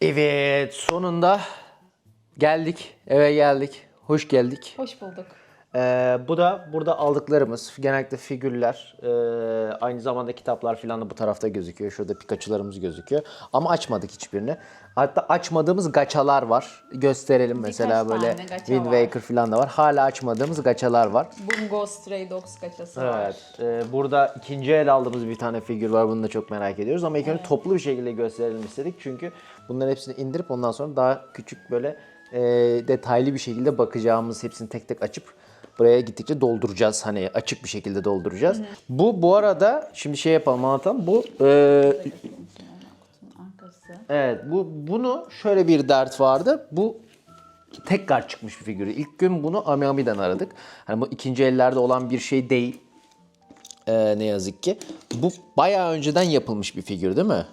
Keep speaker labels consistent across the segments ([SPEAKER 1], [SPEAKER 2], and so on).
[SPEAKER 1] Evet sonunda geldik eve geldik. Hoş geldik.
[SPEAKER 2] Hoş bulduk.
[SPEAKER 1] Ee, bu da burada aldıklarımız genellikle figürler ee, aynı zamanda kitaplar falan da bu tarafta gözüküyor. Şurada Pikachu'larımız gözüküyor. Ama açmadık hiçbirini. Hatta açmadığımız gaçalar var. Gösterelim mesela böyle
[SPEAKER 2] tane gaça
[SPEAKER 1] Wind
[SPEAKER 2] var.
[SPEAKER 1] Waker falan da var. Hala açmadığımız gaçalar var.
[SPEAKER 2] Bungo Stray Dogs kaçası var.
[SPEAKER 1] Evet. e, burada ikinci el aldığımız bir tane figür var. Bunu da çok merak ediyoruz. Ama ilk önce toplu bir şekilde gösterelim istedik. Çünkü bunların hepsini indirip ondan sonra daha küçük böyle e, detaylı bir şekilde bakacağımız hepsini tek tek açıp buraya gittikçe dolduracağız. Hani açık bir şekilde dolduracağız. Bu bu arada şimdi şey yapalım anlatalım. Bu e. Evet bu bunu şöyle bir dert vardı. Bu tekrar çıkmış bir figürü. İlk gün bunu Ami Ami'den aradık. Hani bu ikinci ellerde olan bir şey değil. Ee, ne yazık ki. Bu bayağı önceden yapılmış bir figür değil mi?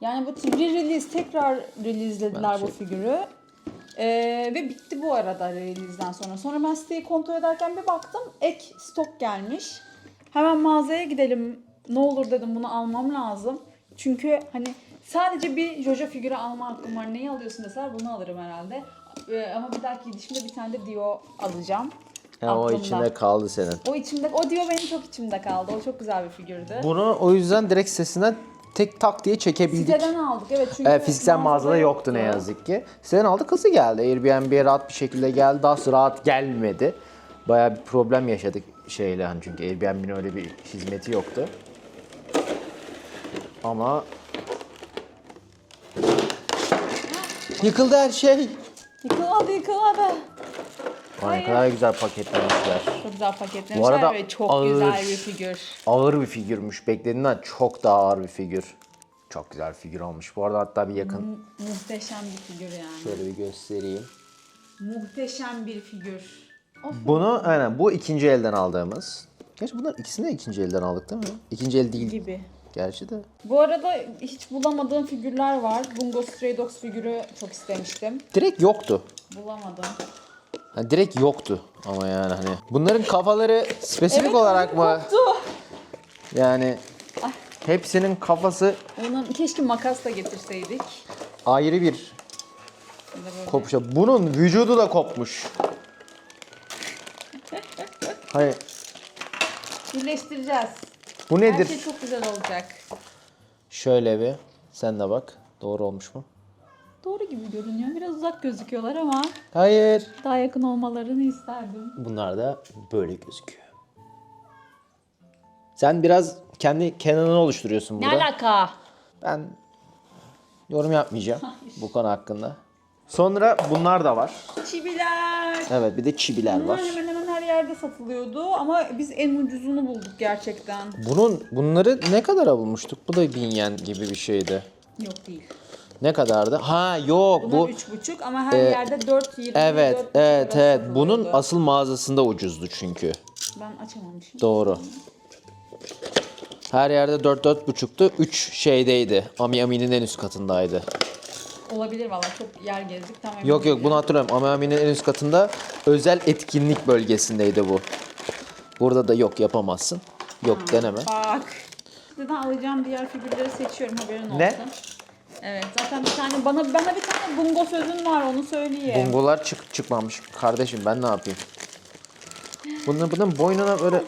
[SPEAKER 2] Yani bu re-release tekrar releaselediler bu figürü. Ee, ve bitti bu arada release'den sonra. Sonra ben siteyi kontrol ederken bir baktım ek stok gelmiş. Hemen mağazaya gidelim. Ne olur dedim bunu almam lazım. Çünkü hani sadece bir Jojo figürü alma hakkım var. Neyi alıyorsun deseler bunu alırım herhalde. Ee, ama bir dahaki gidişimde bir tane de Dio alacağım.
[SPEAKER 1] Ya o
[SPEAKER 2] Aklımda.
[SPEAKER 1] içinde kaldı senin.
[SPEAKER 2] O içimde, o Dio benim çok içimde kaldı. O çok güzel bir figürdü.
[SPEAKER 1] Bunu o yüzden direkt sesinden tek tak diye çekebildik.
[SPEAKER 2] Siteden aldık evet çünkü
[SPEAKER 1] Evet, fiziksel mağazada yoktu ne yazık ki. Siteden aldık hızlı geldi. Airbnb'ye rahat bir şekilde geldi. Daha sonra rahat gelmedi. Bayağı bir problem yaşadık şeyle hani çünkü Airbnb'nin öyle bir hizmeti yoktu. Ama yıkıldı her şey.
[SPEAKER 2] Yıkılmadı yıkılmadı.
[SPEAKER 1] Vay ne kadar güzel paketlemişler.
[SPEAKER 2] Çok güzel paketlemişler
[SPEAKER 1] Bu arada
[SPEAKER 2] ve çok
[SPEAKER 1] ağır.
[SPEAKER 2] güzel bir figür.
[SPEAKER 1] Ağır bir figürmüş. Beklediğinden çok daha ağır bir figür. Çok güzel bir figür olmuş. Bu arada hatta bir yakın
[SPEAKER 2] Mu- Muhteşem bir figür yani.
[SPEAKER 1] şöyle bir göstereyim.
[SPEAKER 2] Muhteşem bir figür. Of.
[SPEAKER 1] Bunu aynen bu ikinci elden aldığımız. Gerçi bunlar ikisini de ikinci elden aldık değil mi? İkinci el değil.
[SPEAKER 2] gibi.
[SPEAKER 1] Gerçi de.
[SPEAKER 2] Bu arada hiç bulamadığım figürler var. Bungo Stray Dogs figürü çok istemiştim.
[SPEAKER 1] Direkt yoktu.
[SPEAKER 2] Bulamadım.
[SPEAKER 1] Hani direkt yoktu ama yani hani. Bunların kafaları spesifik
[SPEAKER 2] Evet,
[SPEAKER 1] olarak mı?
[SPEAKER 2] koptu.
[SPEAKER 1] Yani hepsinin kafası
[SPEAKER 2] Onun keşke makas da getirseydik.
[SPEAKER 1] ayrı bir
[SPEAKER 2] Ya da böyle.
[SPEAKER 1] kopuşa. Bunun vücudu da kopmuş. Hayır.
[SPEAKER 2] Birleştireceğiz.
[SPEAKER 1] Bu
[SPEAKER 2] Her
[SPEAKER 1] nedir?
[SPEAKER 2] şey çok güzel olacak.
[SPEAKER 1] Şöyle bir. Sen de bak. Doğru olmuş mu?
[SPEAKER 2] Doğru gibi görünüyor. Biraz uzak gözüküyorlar ama
[SPEAKER 1] Hayır.
[SPEAKER 2] daha yakın olmalarını isterdim.
[SPEAKER 1] Bunlar da böyle gözüküyor. Sen biraz kendi Canon'ını oluşturuyorsun
[SPEAKER 2] Ne
[SPEAKER 1] burada.
[SPEAKER 2] alaka?
[SPEAKER 1] Ben yorum yapmayacağım bu konu hakkında. Sonra bunlar da var.
[SPEAKER 2] Çibiler.
[SPEAKER 1] Evet bir de çibiler
[SPEAKER 2] Bunlar
[SPEAKER 1] var.
[SPEAKER 2] hemen hemen her yerde satılıyordu ama biz en ucuzunu bulduk gerçekten.
[SPEAKER 1] Bunun bunları ne kadara bulmuştuk? Bu da bin yen gibi bir şeydi.
[SPEAKER 2] Yok değil.
[SPEAKER 1] Ne kadardı? Ha yok
[SPEAKER 2] Bunlar
[SPEAKER 1] bu.
[SPEAKER 2] üç buçuk ama her yerde 4 20
[SPEAKER 1] Evet,
[SPEAKER 2] dört
[SPEAKER 1] evet, evet. Bunun asıl mağazasında ucuzdu çünkü.
[SPEAKER 2] Ben açamamışım.
[SPEAKER 1] Doğru. Her yerde 4 4 buçuktu. 3 şeydeydi. Ami Amin'in en üst katındaydı.
[SPEAKER 2] Olabilir valla çok yer gezdik tamam.
[SPEAKER 1] Yok yok bunu hatırlıyorum. Ami Amin'in en üst katında özel etkinlik bölgesindeydi bu. Burada da yok yapamazsın. Yok deneme.
[SPEAKER 2] Bak. Sizden alacağım diğer figürleri seçiyorum haberin olsun.
[SPEAKER 1] Ne?
[SPEAKER 2] Evet zaten bir tane bana bana bir tane bungo sözün var onu söyleyeyim.
[SPEAKER 1] Bungolar çık çıkmamış. Kardeşim ben ne yapayım? Bunun bunun boynuna böyle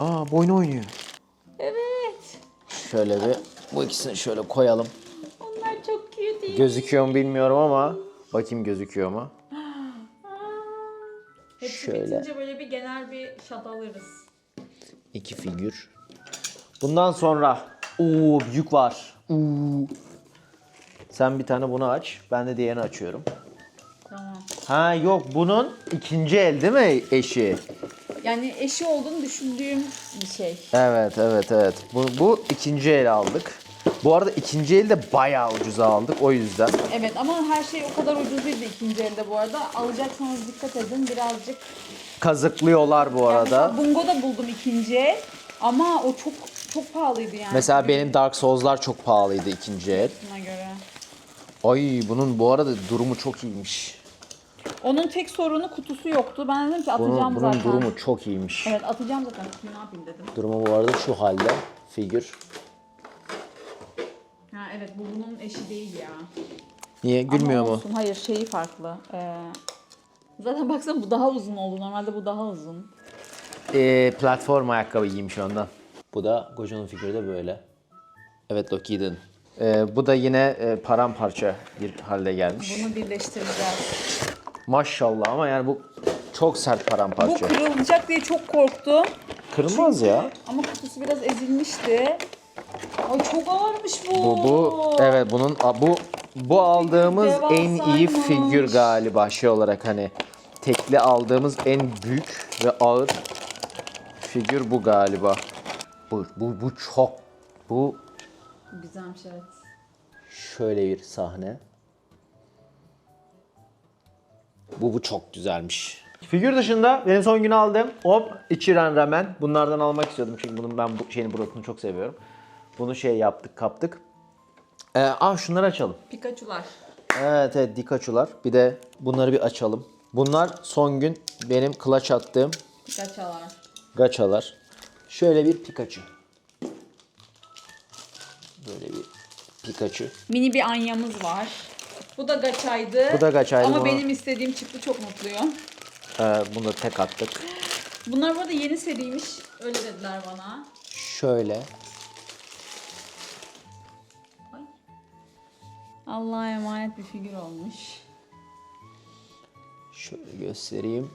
[SPEAKER 1] Aa boynu oynuyor.
[SPEAKER 2] Evet.
[SPEAKER 1] Şöyle bir bu ikisini şöyle koyalım.
[SPEAKER 2] Onlar çok cute değil.
[SPEAKER 1] Gözüküyor mu bilmiyorum ama bakayım gözüküyor mu?
[SPEAKER 2] Hepsi
[SPEAKER 1] Şöyle.
[SPEAKER 2] bitince böyle bir genel bir shot alırız.
[SPEAKER 1] İki figür. Bundan sonra Oo büyük var. Oo. Sen bir tane bunu aç. Ben de diğerini açıyorum.
[SPEAKER 2] Tamam.
[SPEAKER 1] Ha yok bunun ikinci el değil mi eşi?
[SPEAKER 2] Yani eşi olduğunu düşündüğüm bir şey.
[SPEAKER 1] Evet evet evet. Bu, bu ikinci el aldık. Bu arada ikinci el de bayağı ucuza aldık o yüzden.
[SPEAKER 2] Evet ama her şey o kadar ucuz değildi ikinci elde bu arada. Alacaksanız dikkat edin birazcık.
[SPEAKER 1] Kazıklıyorlar bu
[SPEAKER 2] Yani
[SPEAKER 1] arada.
[SPEAKER 2] mesela Bungo da buldum ikinci el. Ama o çok çok pahalıydı yani.
[SPEAKER 1] Mesela benim Dark Souls'lar çok pahalıydı ikinci el.
[SPEAKER 2] Buna göre.
[SPEAKER 1] Ay bunun bu arada durumu çok iyiymiş.
[SPEAKER 2] Onun tek sorunu kutusu yoktu. Ben dedim ki
[SPEAKER 1] Bunun,
[SPEAKER 2] atacağım
[SPEAKER 1] bunun
[SPEAKER 2] zaten.
[SPEAKER 1] durumu çok iyiymiş.
[SPEAKER 2] Evet atacağım zaten. Ne yapayım dedim.
[SPEAKER 1] Durumu bu arada şu halde figür.
[SPEAKER 2] Ha evet bu bunun eşi değil ya.
[SPEAKER 1] Niye? Gülmüyor
[SPEAKER 2] Ama
[SPEAKER 1] mu?
[SPEAKER 2] olsun. Hayır şeyi farklı. Ee, zaten baksana bu daha uzun oldu. Normalde bu daha uzun.
[SPEAKER 1] Ee, platform ayakkabı giymiş ondan. Bu da Gojo'nun figürü de böyle. Evet Loki'din. Ee, bu da yine e, paramparça bir halde gelmiş.
[SPEAKER 2] Bunu birleştireceğiz.
[SPEAKER 1] Maşallah ama yani bu çok sert
[SPEAKER 2] Bu
[SPEAKER 1] paramparça.
[SPEAKER 2] kırılacak diye çok korktum.
[SPEAKER 1] Kırılmaz ya.
[SPEAKER 2] Ama kutusu biraz ezilmişti. Ay çok ağırmış bu.
[SPEAKER 1] Bu bu evet bunun a- bu bu aldığımız en iyi
[SPEAKER 2] devasaymış.
[SPEAKER 1] figür galiba şey olarak hani tekli aldığımız en büyük ve ağır figür bu galiba. Bu bu bu çok bu
[SPEAKER 2] Güzelmiş evet.
[SPEAKER 1] şöyle bir sahne. Bu bu çok güzelmiş. Figür dışında benim son günü aldığım hop içiren ramen. Bunlardan almak istiyordum çünkü bunun ben bu şeyin brokunu çok seviyorum. Bunu şey yaptık, kaptık. Ee, ah şunları açalım.
[SPEAKER 2] Pikachu'lar.
[SPEAKER 1] Evet evet Dikachu'lar. Bir de bunları bir açalım. Bunlar son gün benim clutch attığım
[SPEAKER 2] Pikachu'lar.
[SPEAKER 1] gaçalar. Şöyle bir Pikachu. Böyle bir Pikachu.
[SPEAKER 2] Mini bir anyamız var. Bu da gaçaydı.
[SPEAKER 1] Bu da gaçaydı,
[SPEAKER 2] Ama
[SPEAKER 1] bunu-
[SPEAKER 2] benim istediğim çıktı çok mutluyum.
[SPEAKER 1] Ee, bunu da tek attık.
[SPEAKER 2] Bunlar bu arada yeni seriymiş. Öyle dediler bana.
[SPEAKER 1] Şöyle.
[SPEAKER 2] Allah'a emanet bir figür olmuş.
[SPEAKER 1] Şöyle göstereyim.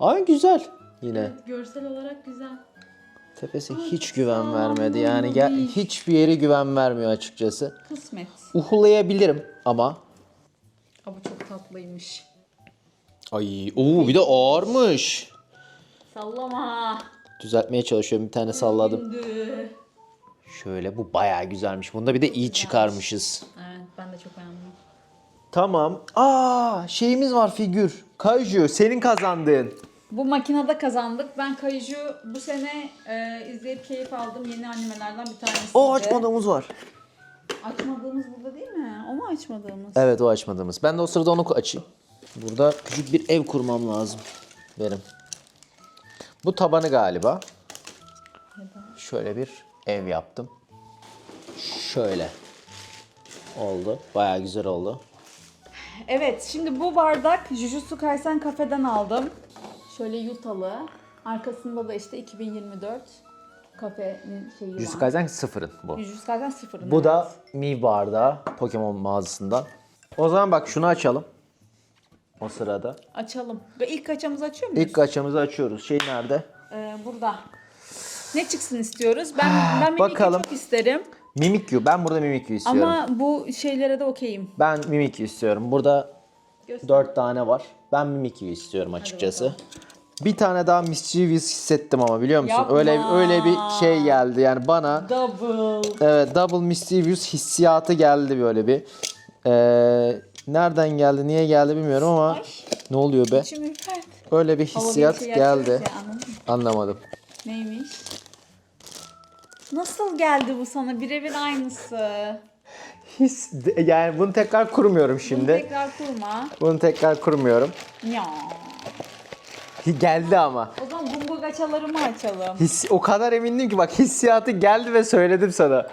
[SPEAKER 1] Ay güzel. Yine
[SPEAKER 2] Görsel olarak güzel.
[SPEAKER 1] Tepesi hiç güven vermedi. Yani gel, hiçbir yeri güven vermiyor açıkçası.
[SPEAKER 2] Kısmet.
[SPEAKER 1] Uhulayabilirim ama
[SPEAKER 2] bu çok tatlıymış.
[SPEAKER 1] Ay, oo bir de ağırmış.
[SPEAKER 2] Sallama.
[SPEAKER 1] Düzeltmeye çalışıyorum. Bir tane salladım. Şöyle bu bayağı güzelmiş. Bunda bir de iyi çıkarmışız.
[SPEAKER 2] Evet ben de çok beğendim.
[SPEAKER 1] Tamam. Aa şeyimiz var figür. Kaiju senin kazandığın.
[SPEAKER 2] Bu makinede kazandık. Ben Kaiju bu sene e, izleyip keyif aldım. Yeni animelerden bir tanesi.
[SPEAKER 1] O açmadığımız var.
[SPEAKER 2] Açmadığımız burada değil mi? O mu açmadığımız?
[SPEAKER 1] Evet o açmadığımız. Ben de o sırada onu açayım. Burada küçük bir ev kurmam lazım. Benim. Bu tabanı galiba. Şöyle bir ev yaptım. Şöyle. Oldu. Bayağı güzel oldu.
[SPEAKER 2] Evet, şimdi bu bardak Jujutsu Kaisen kafeden aldım. Şöyle yutalı. Arkasında da işte 2024 kafenin şeyi
[SPEAKER 1] Jujutsu
[SPEAKER 2] var.
[SPEAKER 1] Kaisen sıfırın bu.
[SPEAKER 2] Jujutsu Kaisen sıfırın.
[SPEAKER 1] Bu
[SPEAKER 2] evet.
[SPEAKER 1] da Mi bardağı Pokemon mağazasından. O zaman bak şunu açalım. O sırada.
[SPEAKER 2] Açalım. Ve ilk kaçamızı açıyor muyuz?
[SPEAKER 1] İlk kaçamızı açıyoruz. Şey nerede?
[SPEAKER 2] Ee, burada. Ne çıksın istiyoruz? Ben ben Mimikyu
[SPEAKER 1] bakalım.
[SPEAKER 2] çok isterim.
[SPEAKER 1] Mimikyu. Ben burada Mimikyu istiyorum.
[SPEAKER 2] Ama bu şeylere de okeyim.
[SPEAKER 1] Ben Mimikyu istiyorum. Burada
[SPEAKER 2] Göster.
[SPEAKER 1] 4 tane var. Ben Mimikyu istiyorum açıkçası. Bir tane daha Mischievous hissettim ama biliyor musun?
[SPEAKER 2] Yapma.
[SPEAKER 1] Öyle öyle bir şey geldi yani bana.
[SPEAKER 2] Double.
[SPEAKER 1] Evet Double Mischievous hissiyatı geldi böyle bir. Ee, nereden geldi, niye geldi bilmiyorum ama
[SPEAKER 2] Ay.
[SPEAKER 1] ne oluyor be? Öyle bir hissiyat
[SPEAKER 2] şey
[SPEAKER 1] geldi. Anlamadım.
[SPEAKER 2] Neymiş? Nasıl geldi bu sana? Birebir aynısı.
[SPEAKER 1] His, yani bunu tekrar kurmuyorum
[SPEAKER 2] Bunu
[SPEAKER 1] şimdi.
[SPEAKER 2] tekrar kurma.
[SPEAKER 1] Bunu tekrar kurmuyorum.
[SPEAKER 2] Ya.
[SPEAKER 1] Geldi ama.
[SPEAKER 2] O zaman bungo gaçalarımı açalım.
[SPEAKER 1] His, o kadar emindim ki bak hissiyatı geldi ve söyledim sana.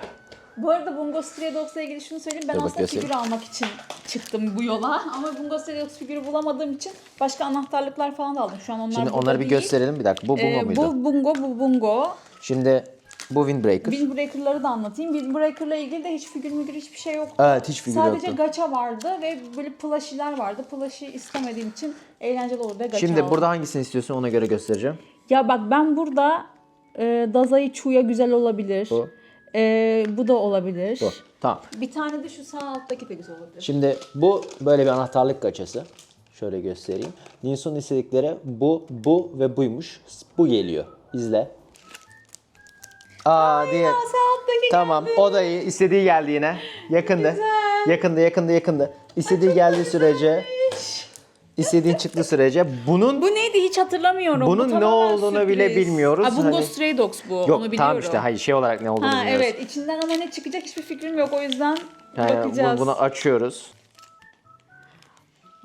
[SPEAKER 2] Bu arada Bungo Stray Dogs'la ilgili şunu söyleyeyim. Ben
[SPEAKER 1] Dur
[SPEAKER 2] aslında figür almak için çıktım bu yola. Ama Bungo Stray Dogs figürü bulamadığım için başka anahtarlıklar falan da aldım. Şu an onlar
[SPEAKER 1] Şimdi
[SPEAKER 2] burada
[SPEAKER 1] onları bir
[SPEAKER 2] değil.
[SPEAKER 1] gösterelim bir dakika. Bu bungo
[SPEAKER 2] Ee,
[SPEAKER 1] muydu?
[SPEAKER 2] bu Bungo, bu Bungo.
[SPEAKER 1] Şimdi bu Windbreaker.
[SPEAKER 2] Windbreaker'ları da anlatayım. Windbreaker'la ilgili de hiç figür mügür hiçbir şey yoktu.
[SPEAKER 1] Evet hiç figür
[SPEAKER 2] Sadece
[SPEAKER 1] yoktu.
[SPEAKER 2] gacha vardı ve böyle plushiler vardı. Plush'i istemediğim için eğlenceli olur diye gacha
[SPEAKER 1] Şimdi
[SPEAKER 2] aldım.
[SPEAKER 1] burada hangisini istiyorsun ona göre göstereceğim.
[SPEAKER 2] Ya bak ben burada e, Dazai Chuya güzel olabilir.
[SPEAKER 1] Bu.
[SPEAKER 2] E, bu da olabilir.
[SPEAKER 1] Bu. Tamam.
[SPEAKER 2] Bir tane de şu sağ alttaki de güzel olabilir.
[SPEAKER 1] Şimdi bu böyle bir anahtarlık kaçası. Şöyle göstereyim. Nilsson istedikleri bu, bu ve buymuş. Bu geliyor. İzle. Aa diye. Tamam o da iyi. İstediği geldi yine. Yakındı. Yakındı yakındı yakındı. İstediği geldiği sürece. istediğin çıktı sürece. Bunun
[SPEAKER 2] Bu neydi hiç hatırlamıyorum. Bu
[SPEAKER 1] Bunun ne
[SPEAKER 2] tamamen
[SPEAKER 1] olduğunu bile
[SPEAKER 2] sürpriz.
[SPEAKER 1] bilmiyoruz.
[SPEAKER 2] Aa, Bungo
[SPEAKER 1] Hani-
[SPEAKER 2] Stray Dogs bu.
[SPEAKER 1] yok
[SPEAKER 2] Onu biliyorum.
[SPEAKER 1] tamam işte hayır şey olarak ne olduğunu
[SPEAKER 2] Ha
[SPEAKER 1] bilmiyoruz.
[SPEAKER 2] evet içinden ama ne çıkacak hiçbir fikrim yok o yüzden
[SPEAKER 1] Yani
[SPEAKER 2] bakacağız.
[SPEAKER 1] bu- bunu açıyoruz.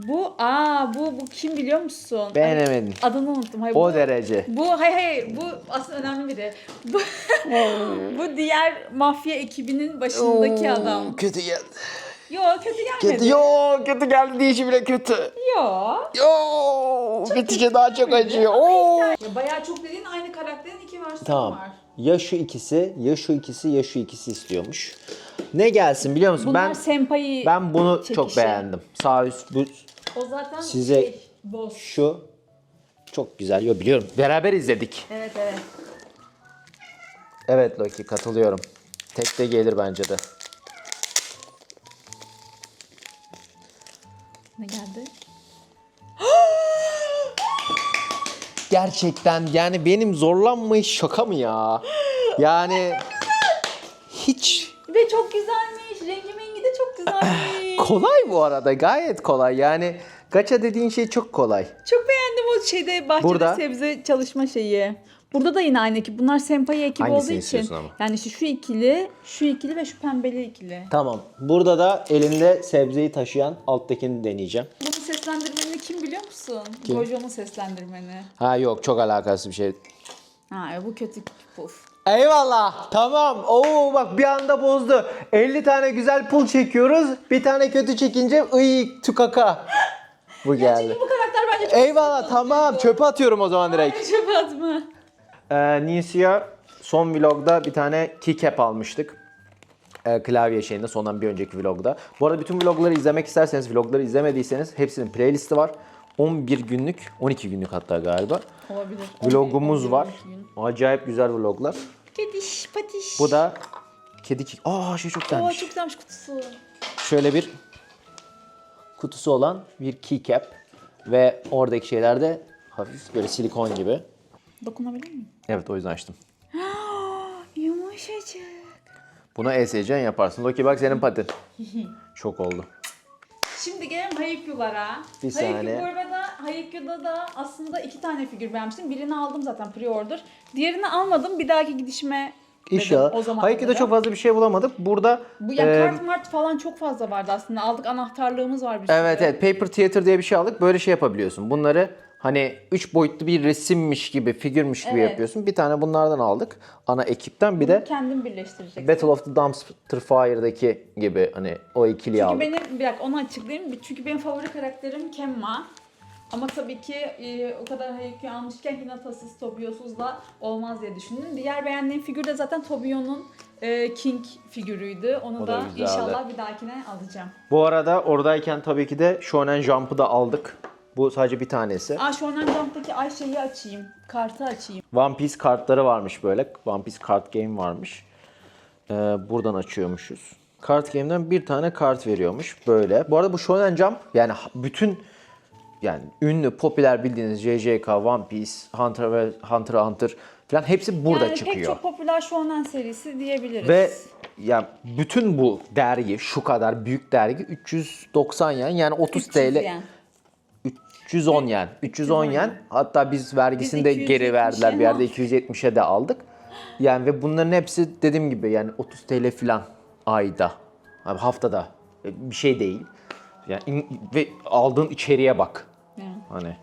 [SPEAKER 2] Bu aa bu bu kim biliyor musun?
[SPEAKER 1] Beğenemedin.
[SPEAKER 2] Ay, adını unuttum. Hayır,
[SPEAKER 1] O
[SPEAKER 2] bu,
[SPEAKER 1] derece.
[SPEAKER 2] Bu hayır hayır bu aslında önemli biri. Bu, bu diğer mafya ekibinin başındaki
[SPEAKER 1] Oo,
[SPEAKER 2] adam.
[SPEAKER 1] Kötü geldi.
[SPEAKER 2] Yo kötü gelmedi.
[SPEAKER 1] Kötü, yo kötü geldi deyişi bile kötü.
[SPEAKER 2] Yo.
[SPEAKER 1] Yo bitince daha çok acıyor. Oo.
[SPEAKER 2] Ya bayağı çok dediğin aynı karakterin iki versiyonu
[SPEAKER 1] Tamam.
[SPEAKER 2] var.
[SPEAKER 1] Ya şu ikisi, ya şu ikisi, ya şu ikisi istiyormuş. Ne gelsin biliyor musun?
[SPEAKER 2] Bunlar
[SPEAKER 1] ben
[SPEAKER 2] senpai
[SPEAKER 1] ben bunu
[SPEAKER 2] çekişi.
[SPEAKER 1] çok beğendim. Sağ üst bu
[SPEAKER 2] O zaten
[SPEAKER 1] Size-
[SPEAKER 2] şey, boss.
[SPEAKER 1] şu çok güzel. Yo biliyorum. Beraber izledik.
[SPEAKER 2] Evet evet.
[SPEAKER 1] Evet Loki katılıyorum. Tek de gelir bence de.
[SPEAKER 2] Ne geldi?
[SPEAKER 1] Gerçekten yani benim zorlanmayış şaka mı ya? Yani hiç
[SPEAKER 2] Ve çok güzelmiş. Rengi mengi de çok güzelmiş.
[SPEAKER 1] kolay bu arada gayet kolay. Yani gacha dediğin şey çok kolay.
[SPEAKER 2] çok beğendim o şeyde bahçede
[SPEAKER 1] Burada-
[SPEAKER 2] sebze çalışma şeyi. Burada da yine aynı ekip. Bunlar senpai ekibi
[SPEAKER 1] Hangisini
[SPEAKER 2] olduğu için.
[SPEAKER 1] istiyorsun ama?
[SPEAKER 2] Yani işte şu ikili, şu ikili ve şu pembeli ikili.
[SPEAKER 1] Tamam. Burada da elinde sebzeyi taşıyan alttakini deneyeceğim.
[SPEAKER 2] Bunun seslendirmeni kim biliyor musun?
[SPEAKER 1] Kim?
[SPEAKER 2] Jojo'nun seslendirmeni.
[SPEAKER 1] Ha yok çok alakası bir şey.
[SPEAKER 2] Ha bu kötü puf.
[SPEAKER 1] Eyvallah. Tamam. Oo bak bir anda bozdu. 50 tane güzel pul çekiyoruz. Bir tane kötü çekince ıy tükaka. Bu geldi.
[SPEAKER 2] Çünkü bu karakter bence çok
[SPEAKER 1] Eyvallah tamam. Çöpe atıyorum o zaman direkt.
[SPEAKER 2] çöpe atma.
[SPEAKER 1] Ee, Ninsia son vlogda bir tane keycap almıştık. Ee, klavye şeyinde sondan bir önceki vlogda. Bu arada bütün vlogları izlemek isterseniz, vlogları izlemediyseniz hepsinin playlisti var. 11 günlük, 12 günlük hatta galiba.
[SPEAKER 2] Olabilir.
[SPEAKER 1] Vlogumuz
[SPEAKER 2] 11,
[SPEAKER 1] var.
[SPEAKER 2] 12 gün.
[SPEAKER 1] Acayip güzel vloglar.
[SPEAKER 2] Kediş, patiş.
[SPEAKER 1] Bu da kedi ki... Aa şey çok
[SPEAKER 2] Oo,
[SPEAKER 1] güzelmiş.
[SPEAKER 2] çok güzelmiş kutusu.
[SPEAKER 1] Şöyle bir kutusu olan bir keycap. Ve oradaki şeyler de hafif böyle silikon gibi.
[SPEAKER 2] Dokunabilir miyim?
[SPEAKER 1] Evet o yüzden açtım.
[SPEAKER 2] Yumuşacık.
[SPEAKER 1] Buna ESC'n yaparsın. Loki bak senin patin. Çok oldu.
[SPEAKER 2] Şimdi gelelim Haikyuu'lara.
[SPEAKER 1] Bir
[SPEAKER 2] Haikyuu
[SPEAKER 1] saniye.
[SPEAKER 2] bu arada Haikyuu'da da aslında iki tane figür beğenmiştim. Birini aldım zaten pre-order. Diğerini almadım. Bir dahaki gidişime dedim.
[SPEAKER 1] İnşallah.
[SPEAKER 2] O zaman
[SPEAKER 1] Hayki'de
[SPEAKER 2] alırım.
[SPEAKER 1] çok fazla bir şey bulamadık. Burada
[SPEAKER 2] Bu yani
[SPEAKER 1] e,
[SPEAKER 2] kart mart falan çok fazla vardı aslında. Aldık anahtarlığımız var bir sürü.
[SPEAKER 1] evet evet Paper Theater diye bir şey aldık. Böyle şey yapabiliyorsun. Bunları hani 3 boyutlu bir resimmiş gibi, figürmüş gibi
[SPEAKER 2] Evet.
[SPEAKER 1] yapıyorsun. Bir tane bunlardan aldık. Ana ekipten bir de
[SPEAKER 2] Kendin birleştireceksin.
[SPEAKER 1] Battle of the Dumpster Fire'daki gibi hani o ikiliyi
[SPEAKER 2] Çünkü
[SPEAKER 1] aldık.
[SPEAKER 2] benim bir dakika onu açıklayayım. Çünkü benim favori karakterim Kemma. Ama tabii ki e, o kadar Haikyuu almışken Hinata'sız, Tobiyo'suz da olmaz diye düşündüm. Diğer beğendiğim figür de zaten Tobiyo'nun e, King figürüydü. Onu
[SPEAKER 1] O da
[SPEAKER 2] da,
[SPEAKER 1] güzeldi.
[SPEAKER 2] inşallah bir dahakine alacağım.
[SPEAKER 1] Bu arada oradayken tabii ki de Shonen Jump'ı da aldık. Bu sadece bir tanesi.
[SPEAKER 2] Aa Shonen Jump'taki Ayşe'yi açayım. Kartı açayım.
[SPEAKER 1] One Piece kartları varmış böyle. One Piece kart game varmış. Ee, buradan açıyormuşuz. Kart game'den bir tane kart veriyormuş böyle. Bu arada bu Shonen Jump yani bütün yani ünlü, popüler bildiğiniz JJK, One Piece, Hunter ve Hunter Hunter falan hepsi burada
[SPEAKER 2] yani
[SPEAKER 1] çıkıyor.
[SPEAKER 2] pek çok popüler Shonen serisi diyebiliriz.
[SPEAKER 1] Ve ya bütün bu dergi şu kadar büyük dergi 390 yen yani 30
[SPEAKER 2] 300
[SPEAKER 1] TL
[SPEAKER 2] yen.
[SPEAKER 1] 310 yen. 310 yen. Hatta biz vergisini de geri
[SPEAKER 2] 270'e
[SPEAKER 1] verdiler. Bir yerde
[SPEAKER 2] yaptık?
[SPEAKER 1] 270'e de aldık. Yani ve bunların hepsi dediğim gibi yani 30 TL falan ayda. Abi haftada. E, Bir şey değil. Yani ve aldığın içeriğe bak.
[SPEAKER 2] Yani,
[SPEAKER 1] Hani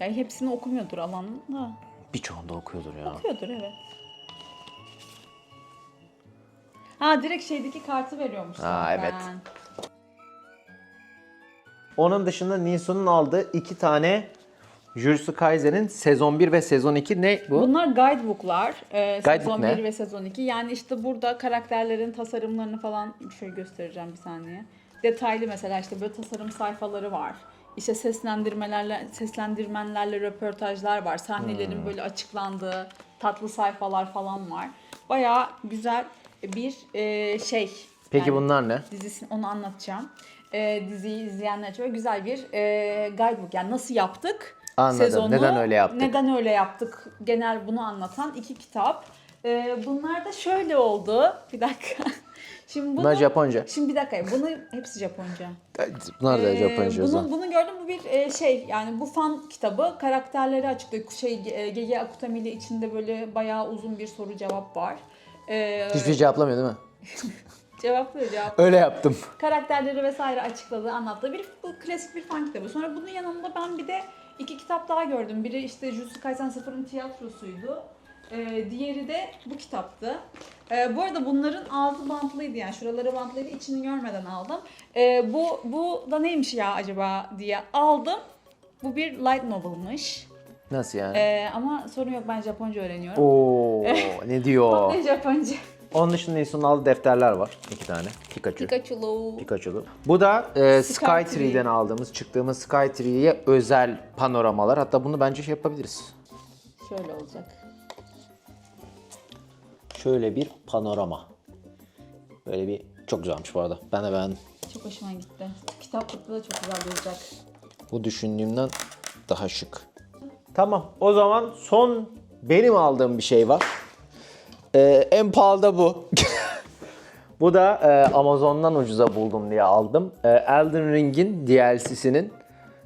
[SPEAKER 2] yani hepsini okumuyordur alan da.
[SPEAKER 1] birçoğunda okuyordur ya.
[SPEAKER 2] Okuyordur evet. Ha direkt şeydeki kartı veriyormuş
[SPEAKER 1] Ha, evet. Onun dışında Ninso'nun aldığı iki tane Jujutsu Kaisen'in sezon 1 ve sezon 2 ne bu?
[SPEAKER 2] Bunlar guidebook'lar. Ee,
[SPEAKER 1] Guidebook
[SPEAKER 2] sezon
[SPEAKER 1] ne?
[SPEAKER 2] 1 ve sezon 2. Yani işte burada karakterlerin tasarımlarını falan şöyle göstereceğim bir saniye. Detaylı mesela işte böyle tasarım sayfaları var. İşte seslendirmelerle seslendirmenlerle röportajlar var. Sahnelerin
[SPEAKER 1] Hmm.
[SPEAKER 2] böyle açıklandığı tatlı sayfalar falan var. Bayağı güzel bir e, şey.
[SPEAKER 1] Peki
[SPEAKER 2] Yani
[SPEAKER 1] bunlar ne?
[SPEAKER 2] dizisini onu anlatacağım. Ee, diziyi izleyenler için böyle güzel bir e, guidebook. Yani nasıl yaptık
[SPEAKER 1] Anladım. Neden öyle yaptık?
[SPEAKER 2] Neden öyle yaptık? Genel bunu anlatan iki kitap. Ee, bunlar da şöyle oldu. Bir dakika. Şimdi bunu,
[SPEAKER 1] Bunlar Japonca.
[SPEAKER 2] Şimdi bir dakika. Bunu hepsi Japonca.
[SPEAKER 1] Bunlar da
[SPEAKER 2] Ee,
[SPEAKER 1] Japonca o zaman.
[SPEAKER 2] bunu, bunu gördüm bu bir e, şey yani bu fan kitabı karakterleri açıklıyor. Şey e, Gege Akutami ile içinde böyle bayağı uzun bir soru cevap var. Ee,
[SPEAKER 1] Hiçbir şey cevaplamıyor değil mi?
[SPEAKER 2] cevaplıyor cevap.
[SPEAKER 1] Öyle yaptım.
[SPEAKER 2] karakterleri vesaire açıkladığı, anlattığı bir bu klasik bir fan kitabı. Sonra bunun yanında ben bir de iki kitap daha gördüm. Biri işte Jujutsu Kaisen 0'ın tiyatrosuydu. Ee, diğeri de bu kitaptı. Ee, bu arada bunların altı bantlıydı yani şuraları bantlıydı içini görmeden aldım. Ee, bu bu da neymiş ya acaba diye aldım. Bu bir light novel'mış.
[SPEAKER 1] Nasıl yani?
[SPEAKER 2] Ee, ama sorun yok ben Japonca öğreniyorum.
[SPEAKER 1] Oo ne diyor?
[SPEAKER 2] Ne Japonca?
[SPEAKER 1] Onun dışında aldığı defterler var. iki tane. Pikachu.
[SPEAKER 2] Pikachu'lu.
[SPEAKER 1] Pikachu'lu. Bu da e,
[SPEAKER 2] Sky
[SPEAKER 1] Skytree'den aldığımız, çıktığımız Skytree'ye özel panoramalar. Hatta bunu bence şey yapabiliriz.
[SPEAKER 2] Şöyle olacak.
[SPEAKER 1] Şöyle bir panorama. Böyle bir çok güzelmiş bu arada. Ben de beğendim.
[SPEAKER 2] Çok hoşuma gitti. Kitaplıkta da çok güzel duracak.
[SPEAKER 1] Bu düşündüğümden daha şık. Tamam. O zaman son benim aldığım bir şey var. Ee, en pahalı da bu. bu da e, Amazon'dan ucuza buldum diye aldım. E, Elden Ring'in DLC'sinin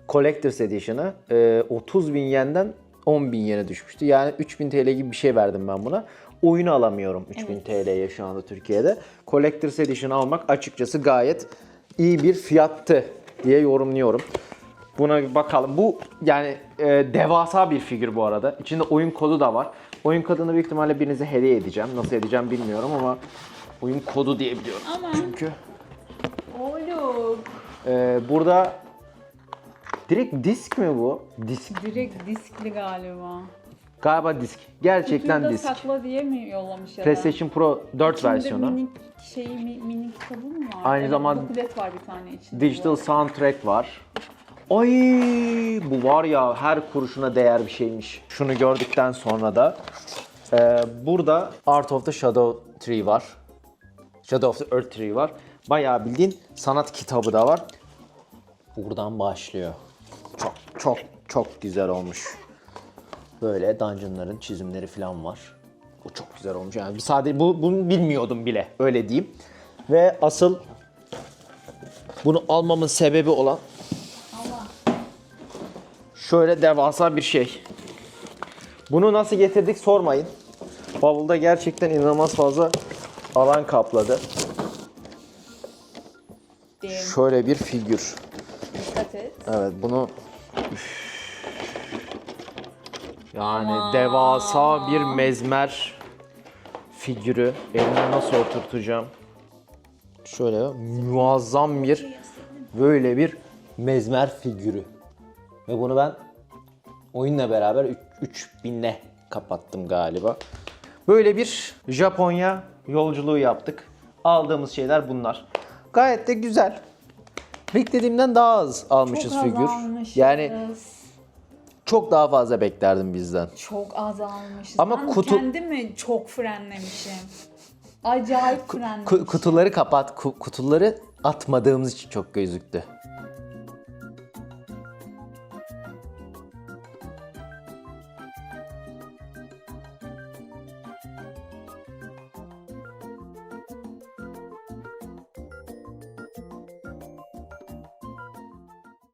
[SPEAKER 1] Collector's Edition'ı e, 30 bin yenden 10 bin yene düşmüştü. Yani 3000 TL gibi bir şey verdim ben buna. Oyunu alamıyorum 3000 TL'ye şu anda Türkiye'de. Collector's Edition almak açıkçası gayet iyi bir fiyattı diye yorumluyorum. Buna bir bakalım. Bu yani e, devasa bir figür bu arada. İçinde oyun kodu da var. Oyun kodunu büyük ihtimalle birinize hediye edeceğim. Nasıl edeceğim bilmiyorum ama oyun kodu diye biliyorum.
[SPEAKER 2] Aman.
[SPEAKER 1] Çünkü
[SPEAKER 2] Oğlum.
[SPEAKER 1] e, burada direkt disk mi bu? Disk.
[SPEAKER 2] Direkt diskli galiba.
[SPEAKER 1] Galiba disk. Gerçekten
[SPEAKER 2] Kutuyu da
[SPEAKER 1] disk.
[SPEAKER 2] sakla diye mi yollamış ya da?
[SPEAKER 1] PlayStation Pro 4
[SPEAKER 2] İçinde
[SPEAKER 1] versiyonu.
[SPEAKER 2] minik şeyi, mi- minik kitabı mı var?
[SPEAKER 1] Aynı zamanda
[SPEAKER 2] Booklet var bir tane içinde.
[SPEAKER 1] Digital soundtrack var. Ay bu var ya her kuruşuna değer bir şeymiş. Şunu gördükten sonra da e, burada Art of the Shadow Tree var. Shadow of the Earth Tree var. Bayağı bildiğin sanat kitabı da var. Buradan başlıyor. Çok çok çok güzel olmuş. Böyle dungeonların çizimleri falan var. Bu çok güzel olmuş. Yani sadece bu bunu bilmiyordum bile. Öyle diyeyim. Ve asıl bunu almamın sebebi olan. Şöyle devasa bir şey. Bunu nasıl getirdik sormayın. Bavulda gerçekten inanılmaz fazla alan kapladı. Şöyle bir figür.
[SPEAKER 2] Dikkat et.
[SPEAKER 1] Evet bunu Üf. yani devasa bir mezmer figürü elime nasıl oturtacağım? Şöyle muazzam bir böyle bir mezmer figürü. Ve bunu ben oyunla beraber 3000'le kapattım galiba. Böyle bir Japonya yolculuğu yaptık. Aldığımız şeyler bunlar. Gayet de güzel. Beklediğimden daha az almışız
[SPEAKER 2] Çok
[SPEAKER 1] figür.
[SPEAKER 2] azalmışız.
[SPEAKER 1] Yani çok daha fazla beklerdim bizden.
[SPEAKER 2] Çok azalmışız.
[SPEAKER 1] Ama
[SPEAKER 2] ben
[SPEAKER 1] kutu-
[SPEAKER 2] kendimi çok frenlemişim. Acayip frenlemişim.
[SPEAKER 1] Ku- kutuları kapat. Ku- kutuları atmadığımız için çok gözüktü.